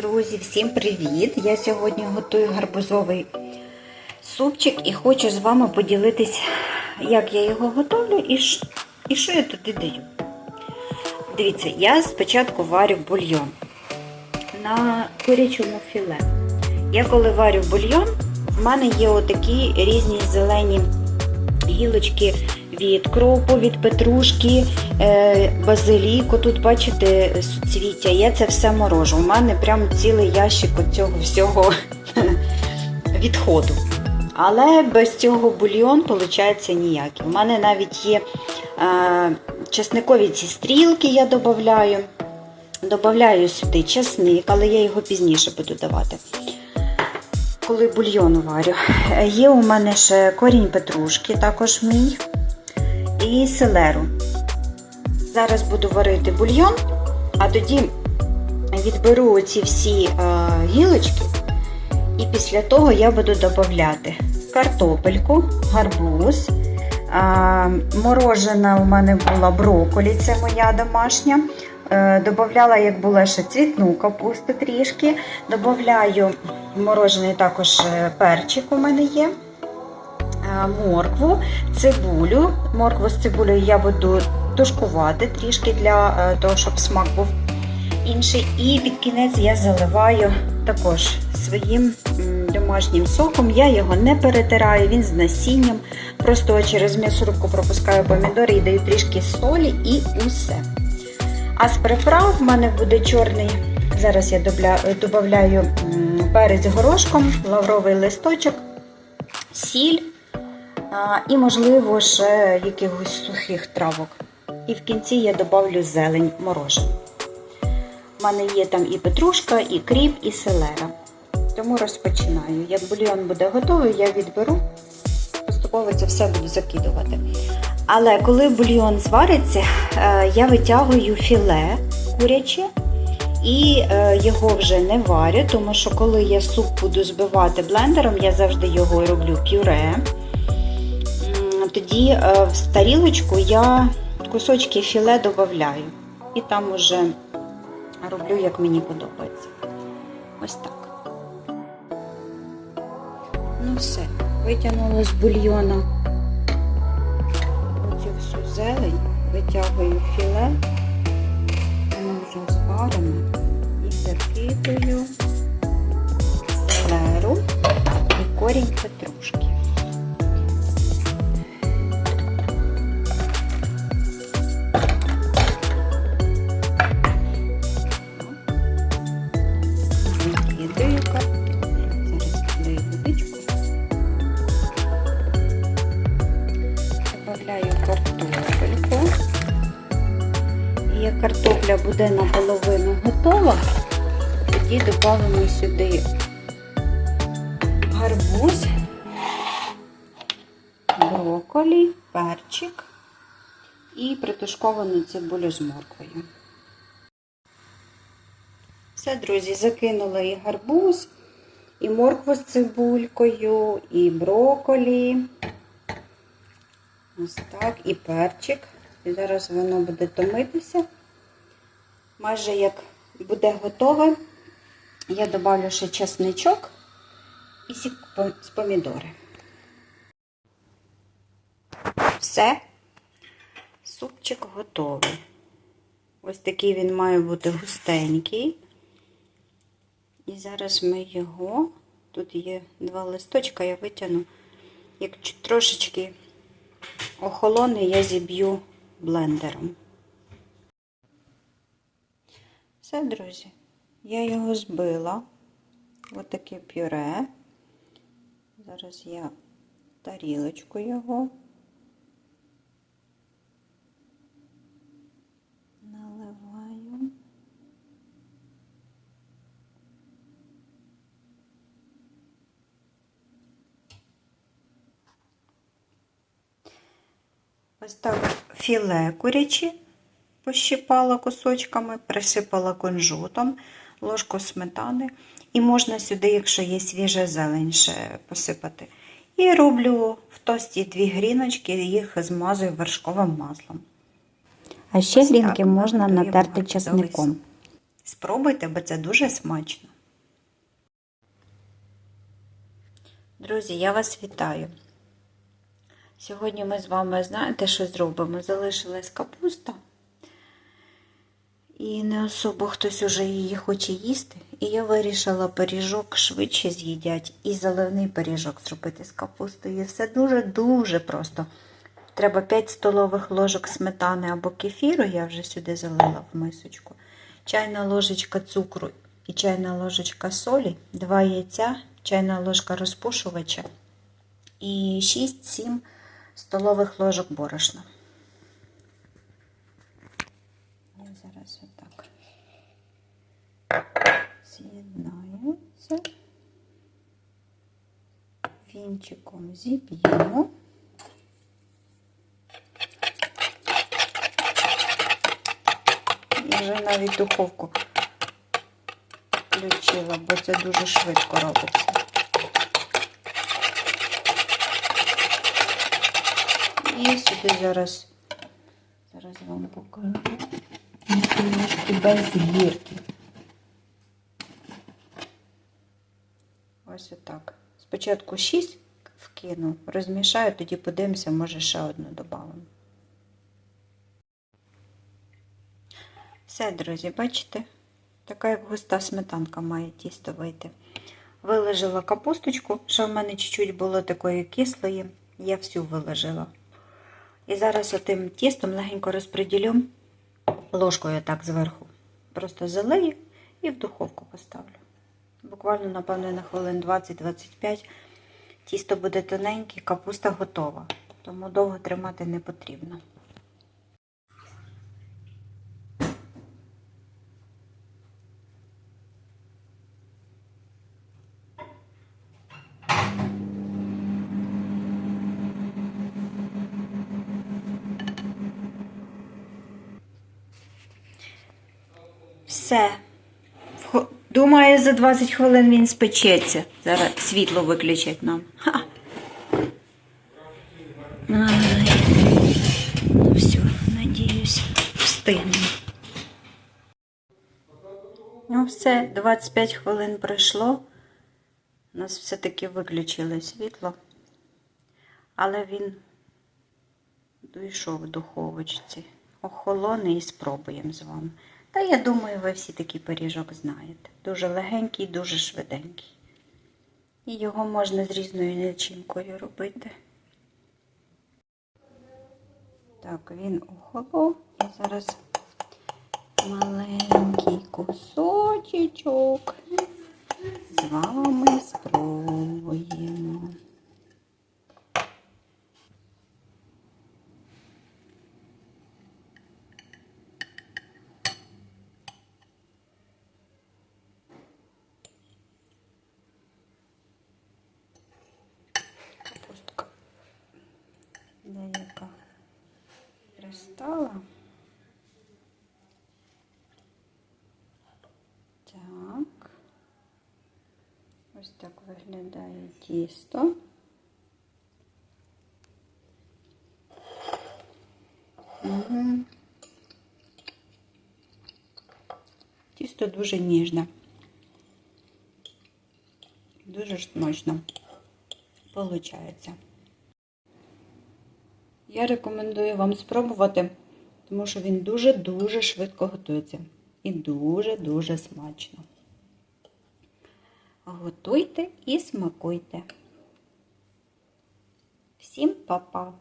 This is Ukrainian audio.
Друзі, всім привіт! Я сьогодні готую гарбузовий супчик і хочу з вами поділитись, як я його готовлю і, і що я туди даю. Дивіться, я спочатку варю бульйон на курячому філе. Я коли варю бульйон, в мене є отакі різні зелені гілочки від кропу, від петрушки, е, базиліку. Тут, бачите, суцвіття. Я це все морожу. У мене прям цілий ящик цього всього відходу. Але без цього бульйон виходить ніякий. У мене навіть є е, чесникові ці стрілки, я додаю. Добавляю сюди чесник, але я його пізніше буду давати. Коли бульйон варю. Е, Є у мене ще корінь петрушки, також мій, і селеру. Зараз буду варити бульйон, а тоді відберу оці всі е, гілочки, і після того я буду додавати картопельку, гарбуз. Е, морожена у мене була брокколі, це моя домашня. Е, Добавляла, як була ще цвітну капусту трішки. Добавляю морожений також перчик у мене є. Е, Моркву, цибулю. Моркву з цибулею я буду тушкувати трішки для е, того, щоб смак був інший. І під кінець я заливаю також своїм домашнім соком. Я його не перетираю, він з насінням. Просто через м'ясорубку пропускаю помідори і даю трішки солі і усе. А з приправ в мене буде чорний. Зараз я додаю перець горошком, лавровий листочок, сіль і, можливо, ще якихось сухих травок. І в кінці я додавлю зелень морожену. У мене є там і петрушка, і кріп, і селера. Тому розпочинаю. Як бульйон буде готовий, я відберу, поступово це все буду закидувати. Але коли бульйон звариться, е, я витягую філе куряче і е, його вже не варю, тому що коли я суп буду збивати блендером, я завжди його роблю пюре. Тоді е, в тарілочку я кусочки філе додаю. І там уже роблю, як мені подобається. Ось так. Ну все, витягнула з бульйона оцю всю зелень, витягую філе, воно вже зварене і закидаю селеру і корінь петрушки. Картопельку. Як картопля буде наполовину готова, тоді додамо сюди гарбуз, брокколі, перчик і притушковану цибулю з морквою. Все, друзі, закинула і гарбуз, і моркву з цибулькою, і брокколі. Ось так, і перчик. І зараз воно буде томитися. Майже як буде готове, я додавлю ще чесничок і з помідори. Все, супчик готовий. Ось такий він має бути густенький. І зараз ми його, тут є два листочка, я витягну, як трошечки охолоне, я зіб'ю блендером. Все, друзі, я його збила. Отаке таке пюре. Зараз я тарілочку його Ось так філе курячі пощипала кусочками, присипала кунжутом, ложку сметани. І можна сюди, якщо є свіжа зелень, ще посипати. І роблю в тості дві гріночки, їх змазую вершковим маслом. А ще грінки можна натерти часником. Спробуйте, бо це дуже смачно. Друзі, я вас вітаю! Сьогодні ми з вами знаєте, що зробимо? Залишилась капуста. І не особо хтось уже її хоче їсти. І я вирішила пиріжок швидше з'їдять і заливний пиріжок зробити з капустою. Все дуже-дуже просто. Треба 5 столових ложок сметани або кефіру, я вже сюди залила в мисочку. Чайна ложечка цукру і чайна ложечка солі, 2 яйця, чайна ложка розпушувача і 6-7 столових ложок борошна. Я зараз отак з'єднаю це. Вінчиком зіб'ємо. І вже навіть духовку включила, бо це дуже швидко робиться. І сюди зараз, зараз вам покажу. Трішки без гірки. Ось отак. Спочатку 6 вкину, розмішаю, тоді подивимося, може ще одну додамо. Все, друзі, бачите? Така як густа сметанка має тісто вийти. Виложила капусточку, що в мене чуть-чуть було такої кислої, я всю виложила. І зараз отим тістом легенько розподілю ложкою так зверху. Просто залию і в духовку поставлю. Буквально, напевно, на хвилин 20-25 тісто буде тоненьке, капуста готова, тому довго тримати не потрібно. Все. Думаю, за 20 хвилин він спечеться. Зараз світло виключать нам. Ха. Ай. Ну все, надіюсь, встигнемо. Ну все, 25 хвилин пройшло. У нас все-таки виключили світло. Але він дійшов в духовочці. Охолоне і спробуємо з вами. Та я думаю, ви всі такий пиріжок знаєте. Дуже легенький, дуже швиденький. І його можна з різною начинкою робити. Так, він охолов. І зараз маленький кусочок пристала. Так. Ось так виглядає тісто. Угу. Тісто дуже ніжне. Дуже смачно получається. Я рекомендую вам спробувати, тому що він дуже-дуже швидко готується. І дуже-дуже смачно. Готуйте і смакуйте. Всім па-па!